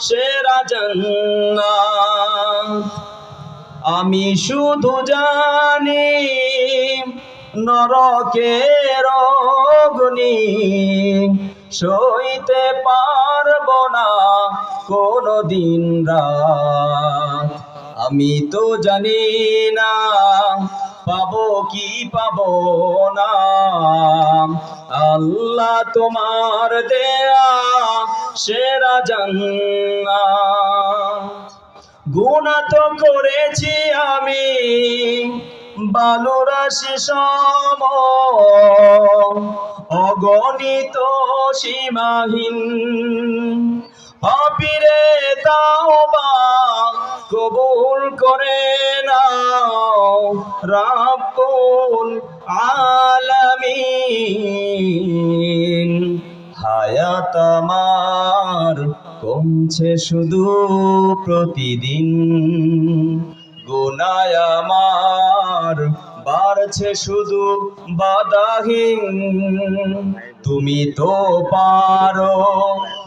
সেরা জান্নাত। আমি শুধু জানি নরকের অগ্নি সইতে পারব না কোনো দিন রাত। আমি তো জানি না পাবো কি পাবো না? আল্লাহ তোমার দেয়া সেরা জান্নাত। গুণা তো করেছি আমি বালুরাশি সম। অগণিত সীমাহীন। পাপিরে তাও বা কবুল করে নাও, রাব্বুল হায়াত আমার কমছে শুধু প্রতিদিন। গুনায় আমার বাড়ছে শুধু বাদাহীন তুমি তো পারো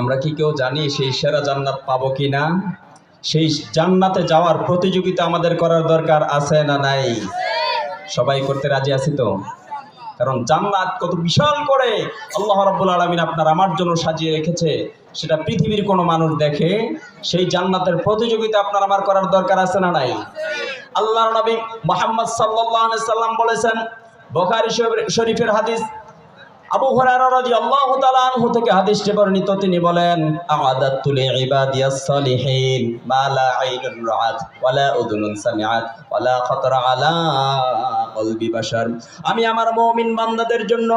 আমরা কি কেউ জানি সেই সেরা জান্নাত পাবো কি না সেই জান্নাতে যাওয়ার প্রতিযোগিতা আমাদের করার দরকার আছে না নাই? সবাই করতে রাজি আছি তো? কারণ জান্নাত কত বিশাল করে। আল্লাহ রাব্বুল আলামিন আপনার আমার জন্য সাজিয়ে রেখেছে। সেটা পৃথিবীর কোনো মানুষ দেখে। সেই জান্নাতের প্রতিযোগিতা আপনার আমার করার দরকার আছে না নাই? আল্লাহর নবী মুহাম্মদ আলাইহি সাল্লাম বলেছেন, বুখারী শরীফের হাদিস আবু রাদিয়াল্লাহু তাআলা আনহু থেকে হাদিসটি বর্ণিত, তিনি বলেন আ'াদাতু লিইবাদিয়াস সালিহিন মা লা আইনুন রাআত ওয়ালা উযুনুন সামিআত ওয়ালা খাতারা আলা কলবি বাশার। আমি আমার মুমিন বান্দাদের জন্য,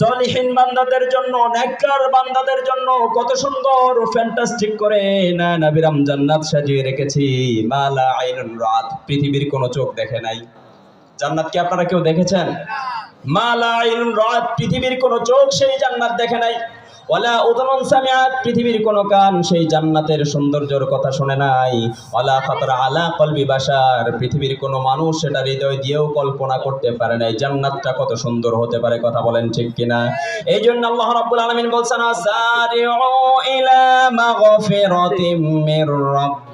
সলিহিন বান্দাদের জন্য, নেককার বান্দাদের জন্য কত সুন্দর ফ্যান্টাস্টিক করে না নবিরাম জান্নাত সাজিয়ে রেখেছি, মা লা আইনুন রাআত, পৃথিবীর কোনো চোখ দেখে নাই। জান্নাত কি আপনারা কেউ দেখেছেন? মালা রাত, পৃথিবীর কোন চোখ সেই জান্নাত দেখে নাই। ওয়ালা উদনন সামিআত পৃথিবীর কোন কান সেই জান্নাতের সৌন্দর্যের কথা শুনে নাই। ওয়ালা খাতরা আলা কলবি বাশার, পৃথিবীর কোন মানুষ সেটা হৃদয় দিয়েও কল্পনা করতে পারে নাই। জান্নাতটা কত সুন্দর হতে পারে কথা বলেন ঠিক কিনা? এই জন্য আল্লাহ রাব্বুল আলামিন বলছেন, আসারিউ ইলা মাগফিরাতিম মির রাব্বিকুম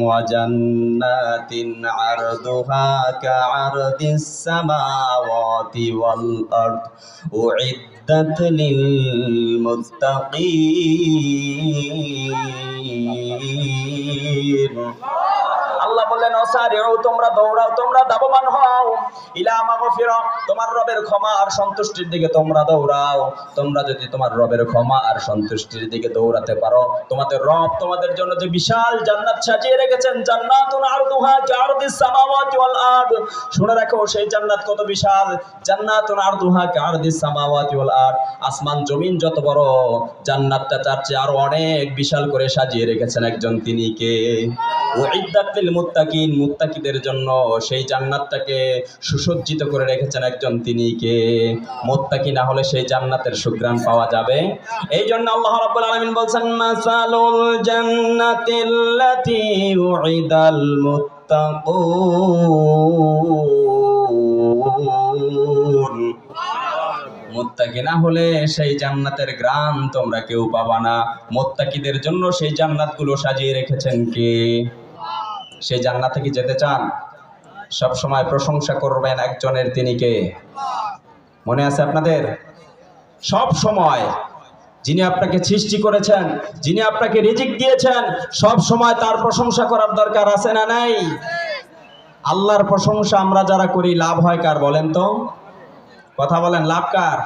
ওয়া জান্নাতিন আরদুহা কাআরদিস সামাওয়াতি ওয়াল আরদ উইদ্দাত লিল মুত্তাকিন আল্লাহ বললেন, অসারিউ, তোমরা দৌড়াও, তোমরা দাবমান হও। ইলা মাগফিরা, তোমার রবের ক্ষমা আর সন্তুষ্টির দিকে তোমরা দৌড়াও। তোমরা যদি তোমার রবের ক্ষমা আর সন্তুষ্টির দিকে দৌড়াতে পারো, তোমাদের রব তোমাদের জন্য যে বিশাল জান্নাত সাজিয়ে রেখেছেন, জান্নাতুন আরদুহা কারদিস সামাওয়াতি ওয়াল আরদ। শুনে রাখো, সেই জান্নাত কত বিশাল। জান্নাতুন আরদুহা কারদিস সামাওয়াতি ওয়াল আরদ। আসমান, জমিন যত বড়, জান্নাতটা তার চেয়ে আরও অনেক বিশাল করে সাজিয়ে রেখেছেন একজন তিনি কে? উইদ্দাত লিল মুত্তাকিন, মুত্তাকিদের জন্য সেই জান্নাতটাকে সুসজ্জিত করে রেখেছেন একজন তিনি কে? মুত্তাকি না হলে সেই জান্নাতের সুগ্রাণ পাওয়া যাবে। এই জন্য আল্লাহ রাব্বুল আলামিন বলছেন, মাসালুল জান্নাতিল্লাতী উইদাল মুত্তাকুন। মোত্তাকি না হলে সেই জান্নাতের গ্রাম তোমরা কেউ পাবা না। মোত্তাকিদের জন্য সেই জান্নাতগুলো সাজিয়ে রেখেছেন কে? সেই জান্নাতে কি যেতে চান, সব সময় প্রশংসা করবেন একজনের তিনি কে? মনে আছে আপনাদের? সব সময় যিনি আপনাকে সৃষ্টি করেছেন, যিনি আপনাকে রিজিক দিয়েছেন, সব সময় তার প্রশংসা করার দরকার আছে না নাই? আল্লাহর প্রশংসা আমরা যারা করি, লাভ হয় কার বলেন তো? কথা বলেন, লাভ কার?